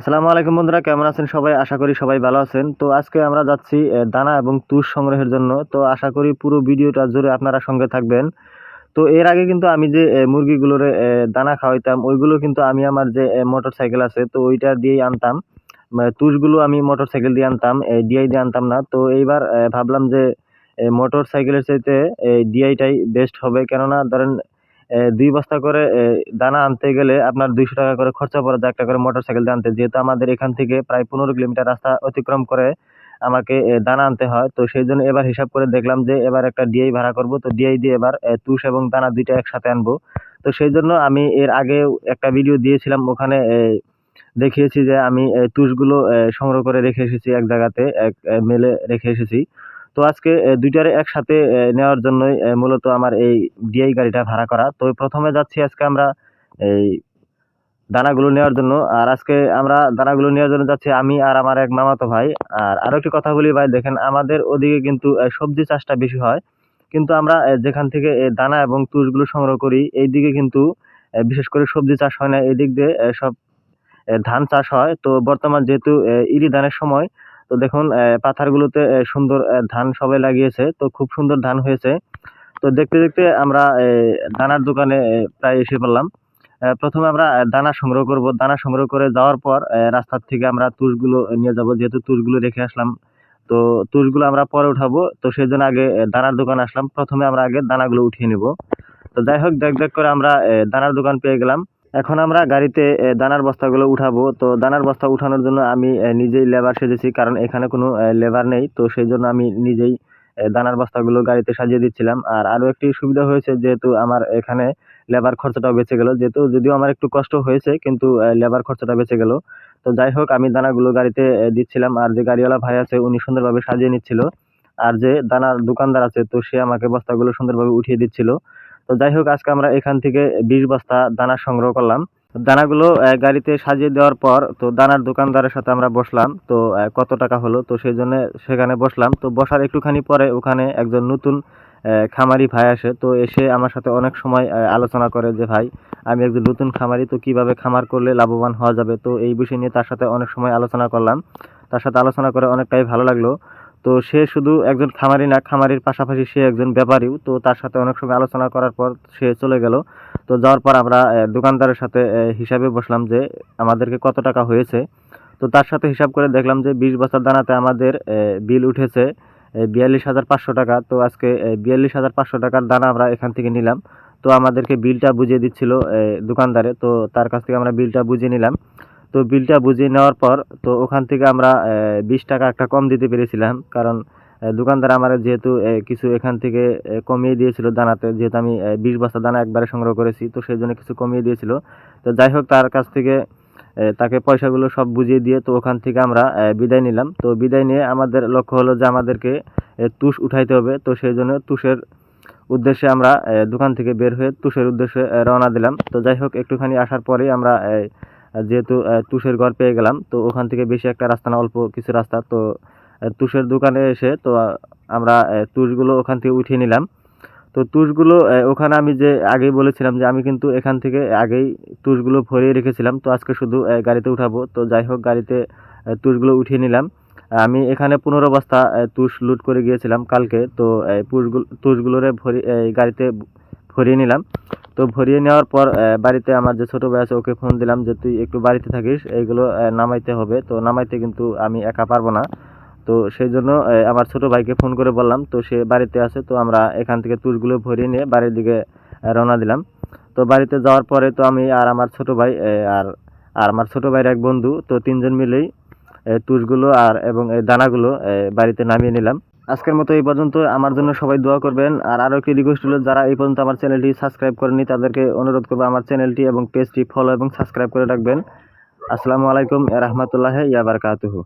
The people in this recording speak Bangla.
আসসালামু আলাইকুম বন্ধুরা, কেমন আছেন সবাই? আশা করি সবাই ভালো আছেন। তো আজকে আমরা যাচ্ছি দানা এবং তুষ সংগ্রহের জন্য। তো আশা করি পুরো ভিডিওটা জুড়ে আপনারা সঙ্গে থাকবেন। তো এর আগে কিন্তু আমি যে মুরগিগুলোর দানা খাওয়াইতাম, ওইগুলো কিন্তু আমি আমার যে মোটর সাইকেল আছে, তো ওইটা দিয়েই আনতাম। তুষগুলো আমি মোটর সাইকেল দিয়ে আনতাম ডিআই দিয়ে আনতাম না। তো এইবার ভাবলাম যে মোটর সাইকেলের চাইতে ডিআইটাই বেস্ট হবে। কেননা, ধরেন দুই বস্তা করে দানা আনতে গেলে আপনার দুইশো টাকা করে খরচা পড়ে যায়, একটা করে মোটর সাইকেল আনতে। যেহেতু আমাদের এখান থেকে প্রায় পনেরো কিলোমিটার রাস্তা অতিক্রম করে আমাকে দানা আনতে হয়, তো সেই জন্য এবার হিসাব করে দেখলাম যে এবার একটা ডিআই ভাড়া করব। তো ডিআই দিয়ে এবার তুষ এবং দানা দুইটা একসাথে আনব। তো সেই জন্য আমি এর আগে একটা ভিডিও দিয়েছিলাম, ওখানে দেখিয়েছি যে আমি তুষগুলো সংগ্রহ করে রেখে এসেছি এক জায়গাতে, এক মেলে রেখে এসেছি। তো আজকে দুইটারে একসাথে নেওয়ার জন্যই মূলত আমার এই ডিআই গাড়িটা ভাড়া করা। তো প্রথমে যাচ্ছি আজকে আমরা এই দানাগুলো নেওয়ার জন্য। আর আজকে আমরা দানাগুলো নেওয়ার জন্য যাচ্ছি আমি আর আমার এক মামাতো ভাই। আর আরও একটি কথা বলি ভাই, দেখেন আমাদের ওদিকে কিন্তু সবজি চাষটা বেশি হয়। কিন্তু আমরা যেখান থেকে দানা এবং তুষগুলো সংগ্রহ করি এই দিকে কিন্তু বিশেষ করে সবজি চাষ হয় না। এই দিক দিয়ে সব ধান চাষ হয়। তো বর্তমান যেহেতু ইরি ধানের সময় তো দেখুন পাথারগুলোতে সুন্দর ধান সবাই লাগিয়েছে। তো খুব সুন্দর ধান হয়েছে। তো দেখতে দেখতে আমরা দানার দোকানে প্রায় এসে পড়লাম। প্রথমে আমরা দানা সংগ্রহ করব। দানা সংগ্রহ করে যাওয়ার পর রাস্তার থেকে আমরা তুষগুলো নিয়ে যাব। যেহেতু তুষগুলো রেখে আসলাম, তো তুষগুলো আমরা পরে উঠাবো। তো সেই জন্য আগে দানার দোকানে আসলাম। প্রথমে আমরা আগে দানাগুলো উঠিয়ে নিব। তো যাই হোক, দেখ দেখ করে আমরা দানার দোকান পেয়ে গেলাম। এখন আমরা গাড়িতে দানার বস্তাগুলো উঠাবো। তো দানার বস্তা উঠানোর জন্য আমি নিজেই লেবার সেজেছি, কারণ এখানে কোনো লেবার নেই। তো সেই জন্য আমি নিজেই দানার বস্তাগুলো গাড়িতে সাজিয়ে দিচ্ছিলাম। আর আরও একটি সুবিধা হয়েছে, যেহেতু আমার এখানে লেবার খরচাটাও বেঁচে গেল। যেহেতু, যদিও আমার একটু কষ্ট হয়েছে, কিন্তু লেবার খরচাটা বেঁচে গেল। তো যাই হোক, আমি দানাগুলো গাড়িতে দিচ্ছিলাম। আর যে গাড়িওয়ালা ভাই আছে, উনি সুন্দরভাবে সাজিয়ে নিচ্ছিল। আর যে দানার দোকানদার আছে, তো সে আমাকে বস্তাগুলো সুন্দরভাবে উঠিয়ে দিচ্ছিল। তো যাই হোক, আজকে আমরা এখান থেকে বিশ বস্তা দানা সংগ্রহ করলাম। দানাগুলো গাড়িতে সাজিয়ে দেওয়ার পর, তো দানার দোকানদারের সাথে আমরা বসলাম। তো কত টাকা হলো? তো সেই জন্য সেখানে বসলাম। তো বসার একটুখানি পরে ওখানে একজন নতুন খামারি ভাই আসে। তো এসে আমার সাথে অনেক সময় আলোচনা করে যে, ভাই, আমি একজন নতুন খামারি, তো কীভাবে খামার করলে লাভবান হওয়া যাবে? তো এই বিষয় নিয়ে তার সাথে অনেক সময় আলোচনা করলাম। তার সাথে আলোচনা করে অনেকটাই ভালো লাগল। তো সে শুধু একজন খামারি না, খামারির পাশাপাশি সে একজন ব্যাপারীও। তো তার সাথে অনেক সময় আলোচনা করার পর সে চলে গেল। তো যাওয়ার পর আমরা দোকানদারের সাথে হিসাবে বসলাম যে আমাদেরকে কত টাকা হয়েছে। তো তার সাথে হিসাব করে দেখলাম যে বিশ বছর দানাতে আমাদের বিল উঠেছে বিয়াল্লিশ হাজার পাঁচশো টাকা। তো আজকে বিয়াল্লিশ হাজার পাঁচশো টাকার দানা আমরা এখান থেকে নিলাম। তো আমাদেরকে বিলটা বুঝিয়ে দিচ্ছিল দোকানদারে। তো তার কাছ থেকে আমরা বিলটা বুঝিয়ে নিলাম। তো বিলটা বুঝিয়ে নেওয়ার পর তো ওখান থেকে আমরা বিশ টাকা একটা কম দিতে পেরেছিলাম। কারণ দোকানদার আমার যেহেতু কিছু এখান থেকে কমিয়ে দিয়েছিল দানাতে। যেহেতু আমি বিশ বস্তা দানা একবারে সংগ্রহ করেছি, তো সেই জন্য কিছু কমিয়ে দিয়েছিল। তো যাই হোক, তার কাছ থেকে তাকে পয়সাগুলো সব বুঝিয়ে দিয়ে তো ওখান থেকে আমরা বিদায় নিলাম। তো বিদায় নিয়ে আমাদের লক্ষ্য হলো যে আমাদেরকে তুষ উঠাইতে হবে। তো সেই জন্য তুষের উদ্দেশ্যে আমরা দোকান থেকে বের হয়ে তুষের উদ্দেশ্যে রওনা দিলাম। তো যাই হোক, একটুখানি আসার পরেই আমরা যেহেতু তুষের ঘর পেয়ে গেলাম, তো ওখান থেকে বেশি একটা রাস্তা না, অল্প কিছু রাস্তা। তো তুষের দোকানে এসে, তো আমরা তুষগুলো ওখান থেকে উঠিয়ে নিলাম। তো তুষগুলো ওখানে আমি যে আগেই বলেছিলাম যে আমি কিন্তু এখান থেকে আগেই তুষগুলো ভরিয়ে রেখেছিলাম। তো আজকে শুধু গাড়িতে উঠাবো। তো যাই হোক, গাড়িতে তুষগুলো উঠিয়ে নিলাম। আমি এখানে পনেরো বস্তা তুষ লুট করে গিয়েছিলাম কালকে। তো এই পুষগুলো, তুষগুলোরে ভরি গাড়িতে ভরিয়ে নিলাম। তো ভরিয়ে নেওয়ার পর বাড়িতে আমার যে ছোটো ভাই আছে, ওকে ফোন দিলাম যে, তুই একটু বাড়িতে থাকিস, এইগুলো নামাইতে হবে। তো নামাইতে কিন্তু আমি একা পারব না। তো সেই জন্য আমার ছোটো ভাইকে ফোন করে বললাম, তো সে বাড়িতে আছে, তো আমরা এখান থেকে তুষগুলো ভরিয়ে নিয়ে বাড়ির দিকে রওনা দিলাম। তো বাড়িতে যাওয়ার পরে তো আমি আর আমার ছোটো ভাই আর আর আমার ছোটো ভাইয়ের এক বন্ধু, তো তিনজন মিলেই তুষগুলো আর, এবং এই দানাগুলো বাড়িতে নামিয়ে নিলাম। আজকের মতো এই পর্যন্ত। আমার জন্য সবাই দোয়া করবেন। আর আরও একটি রিকোয়েস্ট হলো, যারা এই পর্যন্ত আমার চ্যানেলটি সাবস্ক্রাইব করেনি তাদেরকে অনুরোধ করব আমার চ্যানেলটি এবং পেজটি ফলো এবং সাবস্ক্রাইব করে রাখবেন। আসসালামু আলাইকুম রহমতুল্লাহ ইয়াবারকাতুহু